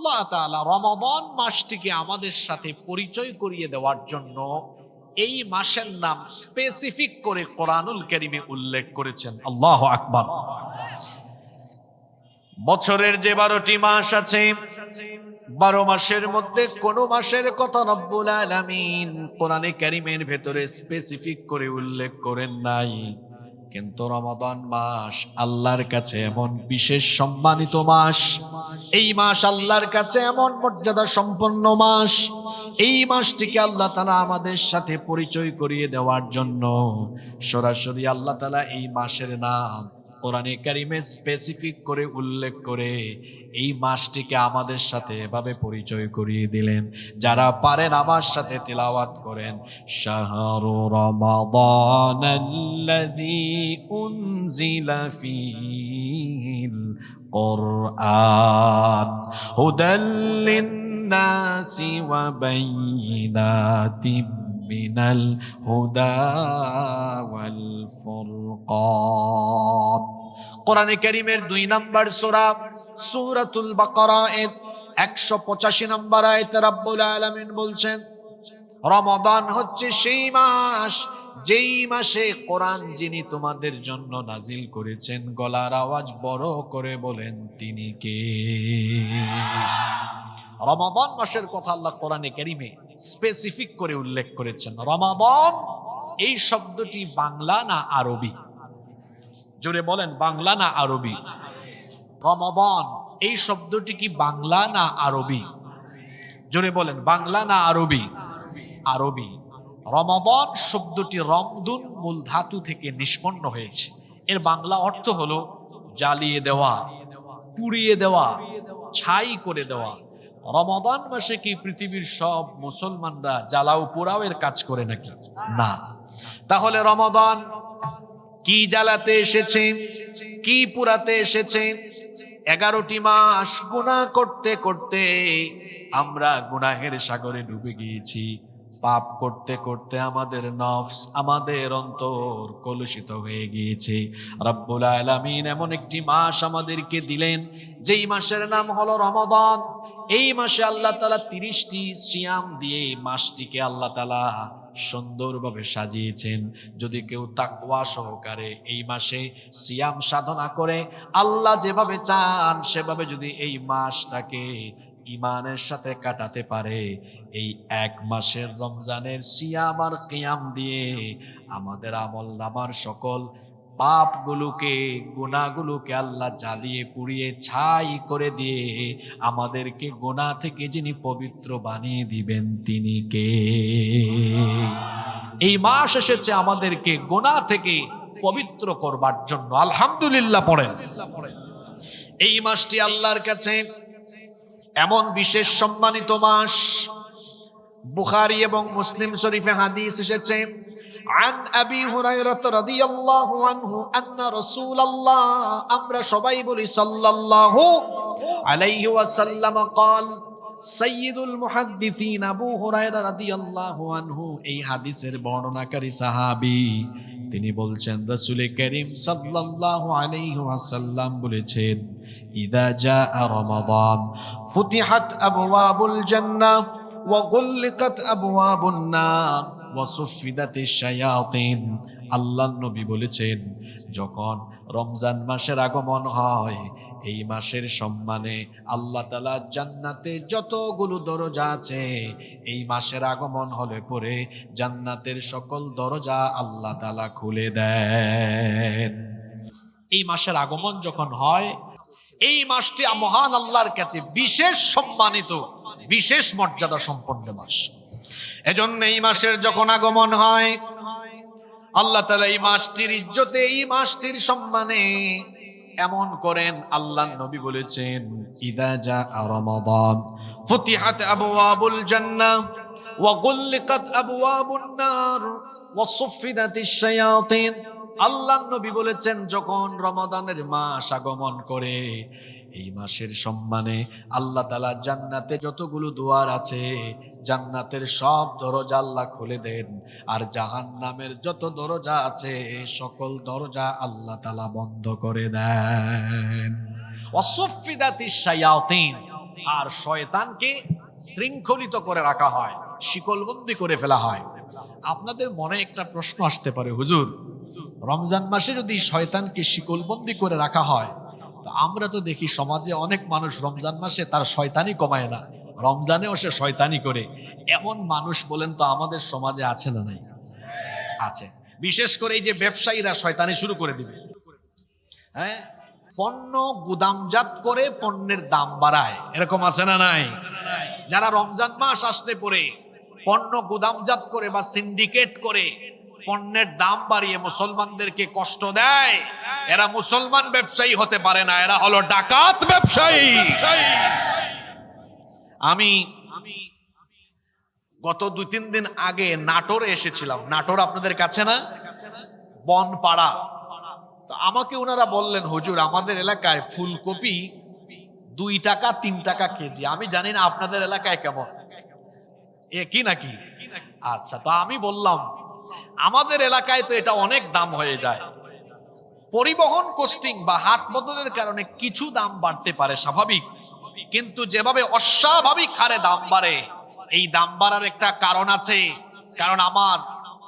আল্লাহ তাআলা রমাদান মাসটিকে আমাদের সাথে পরিচয় করিয়ে দেওয়ার জন্য এই মাসের নাম স্পেসিফিক করে কোরআনুল কারিমে উল্লেখ করেছেন। আল্লাহ আকবার। বছরের যে বারোটি মাস আছে, বারো মাসের মধ্যে কোন মাসের কথা রব্বুল আলামিন কোরআনে কারিমের ভেতরে স্পেসিফিক করে উল্লেখ করেন নাই। কিন্তু রমাদান মাস আল্লাহর কাছে এমন বিশেষ সম্মানিত মাস। এই মাস আল্লাহর কাছে এমন মর্যাদা সম্পন্ন মাস। এই মাসটিকে আল্লাহ তালা আমাদের সাথে পরিচয় করিয়ে দেওয়ার জন্য সরাসরি আল্লাহ তালা এই মাসের নাম কোরআনে কারিমে স্পেসিফিক করে উল্লেখ করে এই মাসটিকে আমাদের সাথে এভাবে পরিচয় করিয়ে দিলেন। যারা পারেন আমার সাথে তিলাওয়াত করেন। শাহরু রমাদান আল্লাযী উনজিলা ফীহিল হুদাল লিন-নাসি ওয়া বাইয়িনাতিম হুদা ওয়াল ফুরকান। কোরআনে কারিমের দুই নাম্বার সূরা, সূরাতুল বাকারা এর 185 নম্বর আয়াতে রাব্বুল আলামিন বলছেন রমাদান হচ্ছে সেই মাস, যেই মাসে কোরআন যিনি তোমাদের জন্য নাজিল করেছেন, গলার আওয়াজ বড় করে বলেন তিনি কে? রমাদান মাসের কথা আল্লাহ কোরআনে কারিমে স্পেসিফিক করে উল্লেখ করেছেন। রমাদান, এই শব্দটি বাংলা না আরবি? জোরে বলেন, বাংলা না আরবি? রমাদান, এই শব্দটি কি বাংলা না আরবি? জোরে বলেন, বাংলা না আরবি? আরবি। রমাদান শব্দটি রমদুন মূল ধাতু থেকে নিষ্পন্ন হয়েছে। এর বাংলা অর্থ হলো জ্বালিয়ে দেওয়া, পুড়িয়ে দেওয়া, ছাই করে দেওয়া। রমাদান মাসে কি পৃথিবীর সব মুসলমানরা জ্বালাও পোড়াও এর কাজ করে নাকি? না। তাহলে রমাদান কি জ্বালাতে এসেছে? কি পুরাতে এসেছে? এগারোটি মাস গুণা করতে করতে আমরা গুনাহের সাগরে ডুবে গিয়েছি। পাপ করতে করতে আমাদের নফস, আমাদের অন্তর কলুষিত হয়ে গিয়েছে। রব্বুল আলামিন এমন একটি মাস আমাদেরকে দিলেন, যেই মাসের নাম হলো রমাদান। এই মাসে আল্লাহ তালা তিরিশটি সিয়াম দিয়ে মাসটিকে আল্লাহ তালা সুন্দরভাবে সাজিয়েছেন। যদি কেউ তাকওয়া সহকারে এই মাসে সিয়াম সাধনা করে, আল্লাহ যেভাবে চান, সেভাবে যদি এই মাসটাকে ইমানের সাথে কাটাতে পারে, এই এক মাসের রমজানের সিয়াম আর কিয়াম দিয়ে আমাদের আমল নামার সকল পাপগুলোকে গুণাগুলোকে আল্লাহ জ্বালিয়ে, পুড়িয়ে, ছাই করে দিয়ে আমাদেরকে গোনা থেকে যিনি পবিত্র বানিয়ে দিবেন, তিনি কে? এই মাস এসেছে আমাদেরকে গোনা থেকে পবিত্র করবার জন্য। আলহামদুলিল্লাহ পড়েন। এই মাসটি আল্লাহর কাছে এমন বিশেষ সম্মানিত মাস। বুখারি এবং মুসলিম শরীফে হাদিস এসেছে عن أبي هريرة رضي الله عنه أن رسول الله أمر সবাই বলি সাল্লাল্লাহু আলাইহি ওয়াসাল্লাম قال সাইয়্যিদুল মুহাদ্দিসিন আবু হুরায়রা রাদিয়াল্লাহু আনহু এই হাদিসের বর্ণনাকারী সাহাবী তিনি বলছেন রাসূল করিম সাল্লাল্লাহু আলাইহি ওয়াসাল্লাম বলেছেন ইদা জাআ রমাদান ফুতিহাত আবওয়াবুল জান্নাহ ওয়া গুল্লিকাত আবওয়াবুন নার আল্লাহর নবী বলেছেন, যখন রমজান মাসের আগমন হয়, এই মাসের সম্মানে আল্লাহ তালা জান্নাতে যতগুলো দরজা আছে, এই মাসের আগমন হলে পরে জান্নাতের সকল দরজা আল্লাহ তালা খুলে দেন। এই মাসের আগমন যখন হয়, এই মাসটি মহান আল্লাহর কাছে বিশেষ সম্মানিত, বিশেষ মর্যাদা সম্পন্ন মাস। এজন্য এই মাসের যখন আগমন হয়, আল্লাহ তালা এই মাসটির ইজ্জতে, এই মাসটির সম্মানে এমন করেন আল্লাহ নবী বলেছেন, ইদা যা রমাদান, ফুতিহাত আবওয়াবুল জান্নাহ ওয়া গুল্লিকাত আবওয়াবুন নার, ওয়া সুফিদাতিশ শায়াতিন। আল্লাহ নবী বলেছেন, যখন রমাদানের মাস আগমন করে এই মাসের সম্মানে আল্লাহ তালা জান্নাতে যতগুলো দুয়ার আছে, জান্নাতের সব দরজা আল্লাহ খুলে দেন। আর জাহান নামের যত দরজা আছে, সকল দরজা আল্লাহ তালা বন্ধ করে দেন। আর শয়তানকে শৃঙ্খলিত করে রাখা হয়, শিকলবন্দি করে ফেলা হয়। আপনাদের মনে একটা প্রশ্ন আসতে পারে, হুজুর। রমজান মাসে যদি শয়তানকে শিকলবন্দি করে রাখা হয় আমরা তো দেখি সমাজে অনেক মানুষ রমজান মাসে তার শয়তানি কমায় না। রমজানেও সে শয়তানি করে। এমন মানুষ বলেন তো আমাদের সমাজে আছে না নাই? আছে। বিশেষ করে এই যে ব্যবসায়ীরা শয়তানি শুরু করে দিবে। হ্যাঁ? পণ্য গুদামজাত করে পণ্যের দাম বাড়ায়। এরকম আছে না নাই? যারা রমজান মাস আসতে পরে পণ্য গুদামজাত করে বা সিন্ডিকেট করে পণ্যের দাম বাড়িয়ে মুসলমানদেরকে কষ্ট দেয়। এরা মুসলমান ব্যবসায়ী হতে পারে না, এরা হলো ডাকাত ব্যবসায়ী। আমি গত দুই, তিন দিন আগে নাটোরে এসেছিলাম। নাটোর আপনাদের কাছে না? বনপাড়া। তো আমাকে ওনারা বললেন, হুজুর, আমাদের এলাকায় ফুলকপি দুই টাকা, তিন টাকা কেজি। আমি জানি না আপনাদের এলাকায় কেমন। এ কি নাকি? আচ্ছা তো আমি বললাম আমাদের এলাকায় তো এটা অনেক দাম হয়ে যায়। পরিবহন কোস্টিং বা হাত বদলের কারণে কিছু দাম বাড়তে পারে স্বাভাবিক। কিন্তু যেভাবে অস্বাভাবিক হারে দাম বাড়ে, এই দাম বাড়ার একটা কারণ আছে। কারণ আমার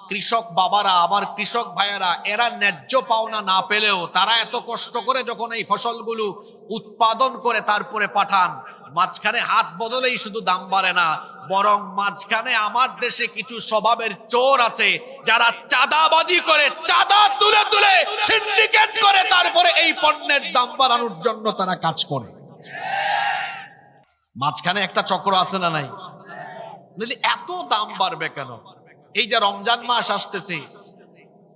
কৃষক বাবারা, আমার কৃষক ভাইয়েরা, এরা ন্যায্য পাওনা না পেলেও তারা এত কষ্ট করে যখন এই ফসলগুলো উৎপাদন করে তারপরে পাঠান, মাঝখানে হাত বদলেই শুধু দাম বাড়ে না বরং মাঝখানে আমার দেশে কিছু স্বভাবের চোর আছে যারা চাঁদাবাজি করে, চাঁদা তুলে তুলে সিন্ডিকেট করে, তারপরে এই পণ্যের দাম বাড়ানোর জন্য তারা কাজ করে। মাঝখানে একটা চক্র আছে না নাই? নইলে এত দাম বাড়বে কেন? এই যে রমজান মাস আসতেছে,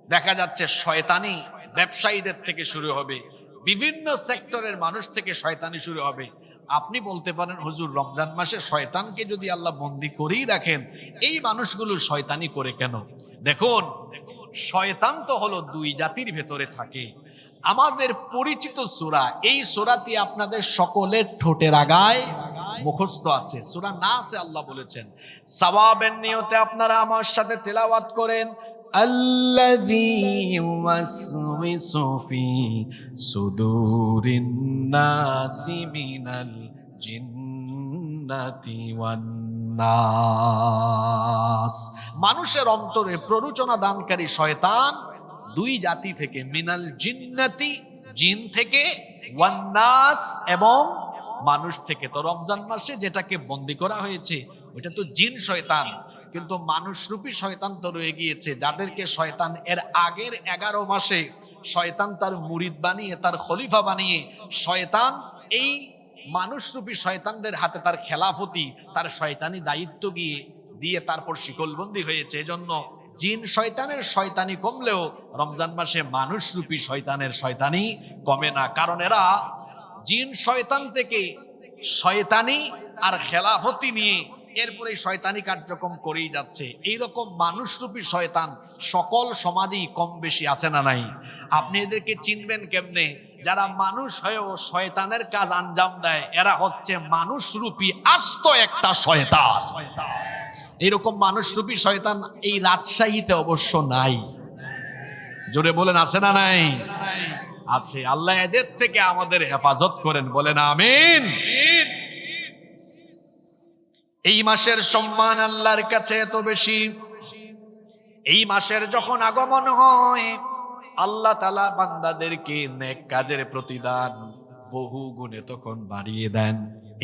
দেখা যাচ্ছে শয়তানি ব্যবসায়ীদের থেকে শুরু হবে। বিভিন্ন সেক্টরের মানুষ থেকে শয়তানি শুরু হবে। আপনি বলতে পারেন, হুজুর, রমজান মাসে শয়তানকে যদি আল্লাহ বন্দি করেই রাখেন, এই মানুষগুলো শয়তানি করে কেন? দেখুন, শয়তান তো হলো দুই জাতির ভেতরে থাকে। আমাদের পরিচিত সুরা, এই সুরাটি আপনাদের সকলের ঠোঁটের আগায় মুখস্থ আছে। সুরা না আছে আল্লাহ বলেছেন, সওয়াবের নিয়তে আপনারা আমার সাথে তেলাওয়াত করেন الذي يوسوس في صدور الناس من الجنة والناس মানুষের অন্তরে প্ররোচনা দানকারী শয়তান দুই জাতি থেকে মিনাল জিন্নাতি জিন থেকে ওয়ান্নাস এবং মানুষ থেকে তো রমজান মাসে যেটাকে বন্দি করা হয়েছে ওইটা তো জিন শয়তান কিন্তু মানুষরূপী শয়তান তো রয়ে গিয়েছে। যাদেরকে শয়তান এর আগের এগারো মাসে শয়তান তার মুরিদ বানিয়ে, তার খলিফা বানিয়ে, শয়তান এই মানুষরূপী শয়তানদের হাতে তার খেলাফতি, তার শয়তানি দায়িত্ব গিয়ে দিয়ে তারপর শিকলবন্দি হয়েছে। এজন্য জিন শয়তানের শয়তানি কমলেও রমজান মাসে মানুষরূপী শয়তানের শয়তানি কমে না। কারণ এরা জিন শয়তান থেকে শয়তানি আর খেলাফতি নিয়ে এরপরে শয়তানি কার্যক্রম করেই যাচ্ছে। এইরকম মানুষরূপী শয়তান সকল সমাজেই কম বেশি আছে না নাই? আপনি এদেরকে চিনবেন কেমনে? যারা মানুষ হয়েও শয়তানের কাজ আঞ্জাম দেয়, এরা হচ্ছে মানুষরূপী আস্ত একটা শয়তান। এরকম মানুষরূপী শয়তান এই রাজশাহীতে অবশ্য নাই। জোরে বলেন, আছে না নাই? আছে। আল্লাহ এদের থেকে আমাদের হেফাজত করেন, বলেন আমিন। এই মাসের সম্মান আল্লাহর কাছে এত বেশি। এই মাসের যখন আগমন হয়, আল্লাহ তালা বান্দাদেরকে নেক কাজের প্রতিদান বহু গুণে তখন বাড়িয়ে দেন।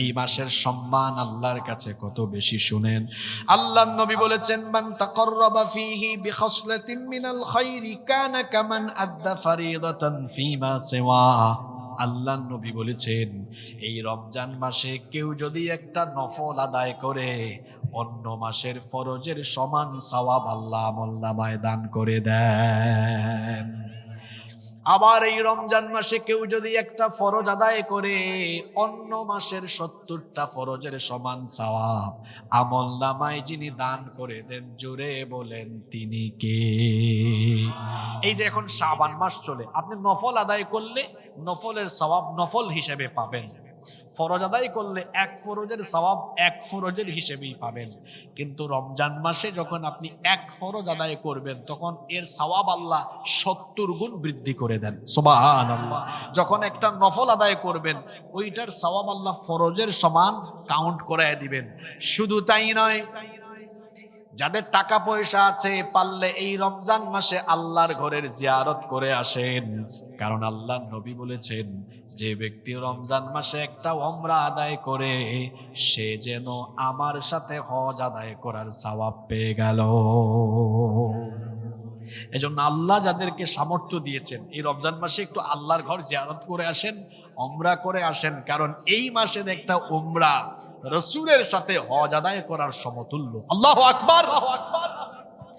এই মাসের সম্মান আল্লাহর কাছে কত বেশি শুনেন। আল্লাহ নবী বলেছেন, মান তাকাররাবা ফীহি বিখসলাতিন মিনাল খাইরি কানা কামান আদ্দা ফারিদাতান ফীমা সিওয়া। আল্লাহ নবী বলেছেন, এই রমজান মাসে কেউ যদি একটা নফল আদায় করে, অন্য মাসের ফরজের সমান সওয়াব আল্লাহ মোল্লা দান করে দেন। আবার এই রমজান মাসে কেউ যদি একটা ফরজ আদায় করে, অন্য মাসের সত্তরটা ফরজের সমান সওয়াব। আমল নামায় যিনি দান করে দেন, জোরে বলেন তিনি কে? এই যে এখন শাবান মাস চলে, আপনি নফল আদায় করলে নফলের সওয়াব নফল হিসেবে পাবেন। ফরজ আদায় করলে এক ফরজের সবাব এক ফরজের হিসেবেই পাবেন। কিন্তু রমজান মাসে যখন আপনি এক ফরজ আদায় করবেন, তখন এর সবাব আল্লাহ সত্তর গুণ বৃদ্ধি করে দেন। সুবাহান যখন একটা নফল আদায় করবেন, ওইটার সবাব আল্লাহ ফরজের সমান কাউন্ট করায় দিবেন। শুধু তাই নয় যাদের টাকা পয়সা আছে, পারলে এই রমজান মাসে আল্লাহর ঘরের জিয়ারত করে আসেন। কারণ আল্লাহ নবী বলেছেন, যে ব্যক্তি রমজান মাসে একটা অমরা আদায় করে, সে যেন আমার সাথে হজ আদায় করার সওয়াব পেয়ে গেল। এজন্য আল্লাহ যাদেরকে সামর্থ্য দিয়েছেন, এই রমজান মাসে একটু আল্লাহর ঘর জিয়ারত করে আসেন অমরা করে আসেন। কারণ এই মাসের একটা উমরা রসুলের সাথে হজ আদায় করার সমতুল্য। আল্লাহ আকবার।